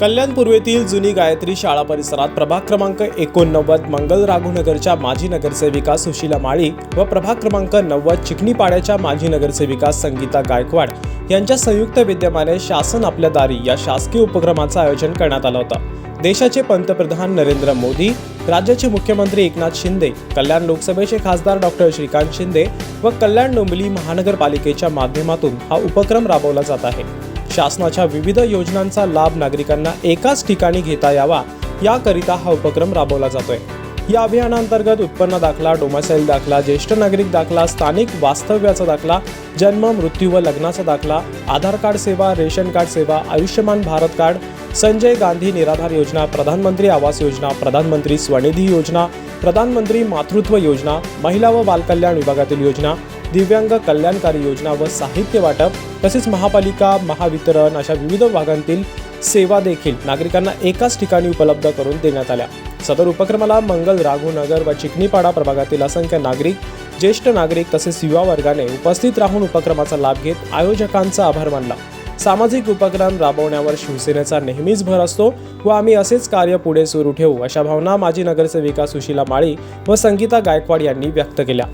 कल्याण पूर्वेतील जुनी गायत्री शाळा परिसरात प्रभाग क्रमांक एकोणनव्वद मंगल राघुनगरच्या माजी नगरसेविका सुशीला माळी व प्रभाग क्रमांक नव्वद चिकणीपाड्याच्या माजी नगरसेविका संगीता गायकवाड यांच्या संयुक्त विद्यमाने शासन आपल्या दारी या शासकीय उपक्रमाचं आयोजन करण्यात आलं होतं. देशाचे पंतप्रधान नरेंद्र मोदी राज्याचे मुख्यमंत्री एकनाथ शिंदे कल्याण लोकसभेचे खासदार डॉक्टर श्रीकांत शिंदे व कल्याण डोंबिवली महानगरपालिकेच्या माध्यमातून हा उपक्रम राबवला जात आहे. शासनाच्या विविध योजनांचा लाभ नागरिकांना एकाच ठिकाणी घेता यावा याकरिता हा उपक्रम राबवला जातोय. या अभियानांतर्गत उत्पन्न दाखला डोमासाईल दाखला ज्येष्ठ नागरिक दाखला स्थानिक वास्तव्याचा दाखला जन्म मृत्यू व लग्नाचा दाखला आधार कार्ड सेवा रेशन कार्ड सेवा आयुष्यमान भारत कार्ड संजय गांधी निराधार योजना प्रधानमंत्री आवास योजना प्रधानमंत्री स्वनिधी योजना प्रधानमंत्री मातृत्व योजना महिला व बालकल्याण विभागातील योजना दिव्यांग कल्याणकारी योजना व साहित्य वाटप तसेच महापालिका महावितरण अशा विविध भागांतील सेवा देखील नागरिकांना एकाच ठिकाणी उपलब्ध करून देण्यात आल्या. सदर उपक्रमाला मंगल राघुनगर व चिकणीपाडा प्रभागातील असंख्य नागरिक ज्येष्ठ नागरिक तसेच युवा वर्गाने उपस्थित राहून उपक्रमाचा लाभ घेत आयोजकांचा आभार मानला. सामाजिक उपक्रम राबवण्यावर शिवसेनेचा नेहमीच भर असतो व आम्ही असेच कार्य पुढे सुरू ठेवू अशा भावना माजी नगरसेविका सुशीला माळी व संगीता गायकवाड यांनी व्यक्त केल्या.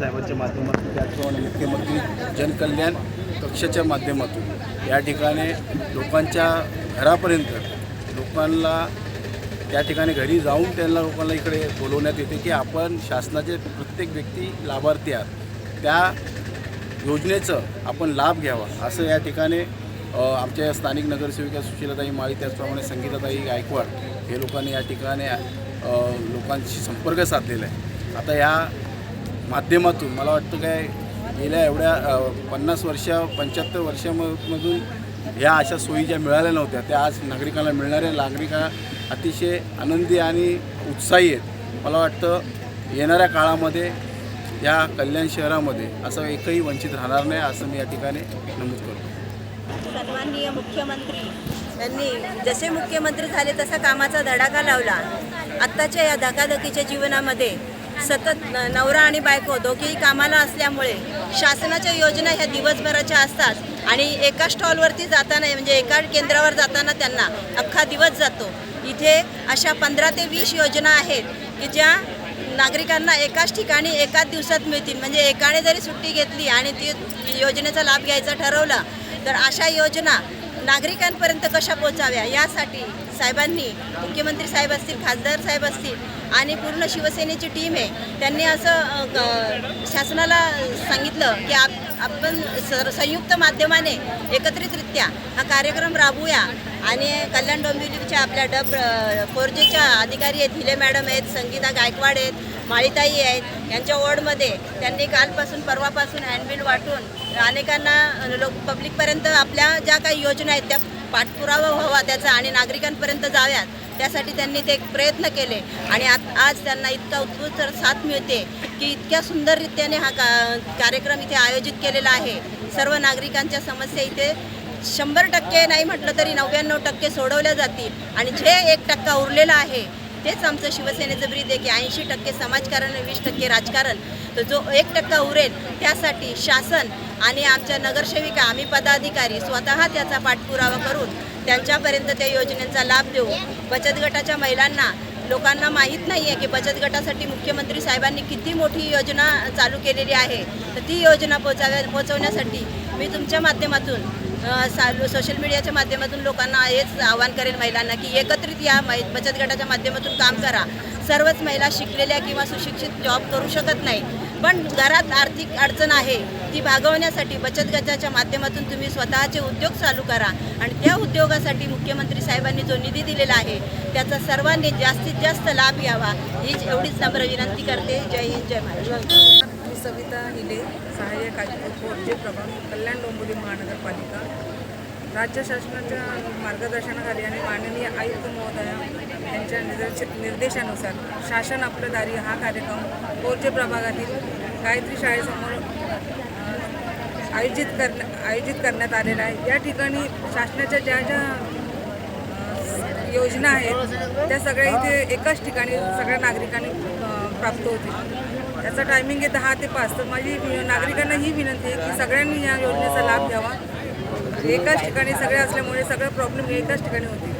साहेबांच्या माध्यमातून त्याचप्रमाणे मुख्यमंत्री जनकल्याण कक्षाच्या माध्यमातून या ठिकाणी लोकांच्या घरापर्यंत लोकांना त्या ठिकाणी घरी जाऊन त्यांना लोकांना इकडे बोलवण्यात येते की आपण शासनाचे प्रत्येक व्यक्ती लाभार्थी आहात. त्या योजनेचं आपण लाभ घ्यावा असं या ठिकाणी आमच्या स्थानिक नगरसेविका सुशीलाताई माळी त्याचप्रमाणे संगीताताई गायकवाड हे लोकांनी या ठिकाणी लोकांशी संपर्क साधलेला आहे. आता या माध्यमातून मला वाटतं काय गेल्या एवढ्या पन्नास वर्ष पंच्याहत्तर वर्षामधून ह्या अशा सोयी ज्या मिळाल्या नव्हत्या त्या आज नागरिकांना मिळणाऱ्या नागरिका अतिशय आनंदी आणि उत्साही आहेत. मला वाटतं येणाऱ्या काळामध्ये या कल्याण शहरामध्ये असं एकही वंचित राहणार नाही असं मी या ठिकाणी नमूद करतो. सन्माननीय मुख्यमंत्री यांनी जसे मुख्यमंत्री झाले तसा कामाचा धडाका लावला. आत्ताच्या या धकाधकीच्या जीवनामध्ये सतत नवरा आणि बायको दोघेही कामाला असल्यामुळे शासनाच्या योजना ह्या दिवसभराच्या असतात आणि एका स्टॉलवरती जाताना म्हणजे एका केंद्रावर जाताना त्यांना अख्खा दिवस जातो. इथे अशा पंधरा ते वीस योजना आहेत की ज्या नागरिकांना एकाच ठिकाणी एकाच दिवसात मिळतील. म्हणजे एकाने जरी सुट्टी घेतली आणि ती योजनेचा लाभ घ्यायचा ठरवला तर अशा योजना नागरिकांपर्यंत कशा पोचाव्या यासाठी साहेबांनी मुख्यमंत्री साहेब असतील खासदार साहेब असतील आणि पूर्ण शिवसेनेची टीम आहे त्यांनी असं ग- शासनाला सांगितलं की आप आपण सर संयुक्त माध्यमाने एकत्रितरित्या हा कार्यक्रम राबवूया. आणि कल्याण डोंबिवलीच्या आपल्या डब फोरजीच्या अधिकारी आहेत हिले मॅडम आहेत संगीता गायकवाड आहेत माळीताई आहेत यांच्या वॉर्डमध्ये त्यांनी कालपासून परवापासून हँडबिल वाटून अनेकांना लोक पब्लिकपर्यंत आपल्या ज्या काही योजना आहेत त्या पाठपुरावा व्हावा त्याचा आणि नागरिकांपर्यंत जाव्यात त्यासाठी त्यांनी ते प्रयत्न केले. आणि आत आज त्यांना इतका उत्कृष्ट साथ मिळते की इतक्या सुंदररित्याने हा का कार्यक्रम इथे आयोजित केलेला आहे. सर्व नागरिकांच्या समस्या इथे शंभर टक्के नाही म्हटलं तरी नव्याण्णव टक्के सोडवल्या जातील. आणि जे एक टक्का उरलेला आहे तेच आमचं शिवसेनेचं ब्रीद आहे की ऐंशी टक्के समाजकारण वीस टक्के राजकारण. तर जो एक टक्का उरेल त्यासाठी शासन आणि आमच्या नगरसेविका आम्ही पदाधिकारी स्वतः त्याचा पाठपुरावा करून त्यांच्यापर्यंत त्या योजनेचा लाभ देऊ. बचत गटाच्या महिलांना लोकांना माहीत नाही आहे की बचत गटासाठी मुख्यमंत्री साहेबांनी किती मोठी योजना चालू केलेली आहे. तर ती योजना पोचाव्या पोचवण्यासाठी मी तुमच्या माध्यमातून सोशल मीडियाच्या माध्यमातून लोकांना हेच आवाहन करेल महिलांना की एकत्रित या मै बचत गटाच्या माध्यमातून काम करा. सर्वच महिला शिकलेल्या किंवा सुशिक्षित जॉब करू शकत नाही पण घरात आर्थिक अडचण आहे ती भागवण्यासाठी बचत गटाच्या माध्यमातून तुम्ही स्वतःचे उद्योग चालू करा. आणि त्या उद्योगासाठी मुख्यमंत्री साहेबांनी जो निधी दिलेला आहे त्याचा सर्वांनी जास्तीत जास्त लाभ घ्यावा. हीच एवढीच नम्र विनंती करते. जय हिंद जय महाराष्ट्र. मी सविता हिले सहाय्यक आयुक्त प्रभाग कल्याण डोंबिवली महानगरपालिका. राज्य शासनाच्या मार्गदर्शनाखाली आणि माननीय आयुक्त महोदया यांच्या निर्देश निर्देशानुसार शासन आपलं दारी हा कार्यक्रम कोरचे प्रभागातील गायत्री शाळेसमोर आयोजित करण्या आयोजित करण्यात आलेला आहे. या ठिकाणी शासनाच्या ज्या ज्या योजना आहेत त्या सगळ्या इथे एकाच ठिकाणी सगळ्या नागरिकांनी प्राप्त होतील. त्याचा टायमिंग आहे दहा ते पाच तर माझी नागरिकांना ही विनंती आहे की सगळ्यांनी या योजनेचा लाभ घ्यावा. एकाच ठिकाणी सगळे असल्यामुळे सगळं प्रॉब्लेम एकाच ठिकाणी होते.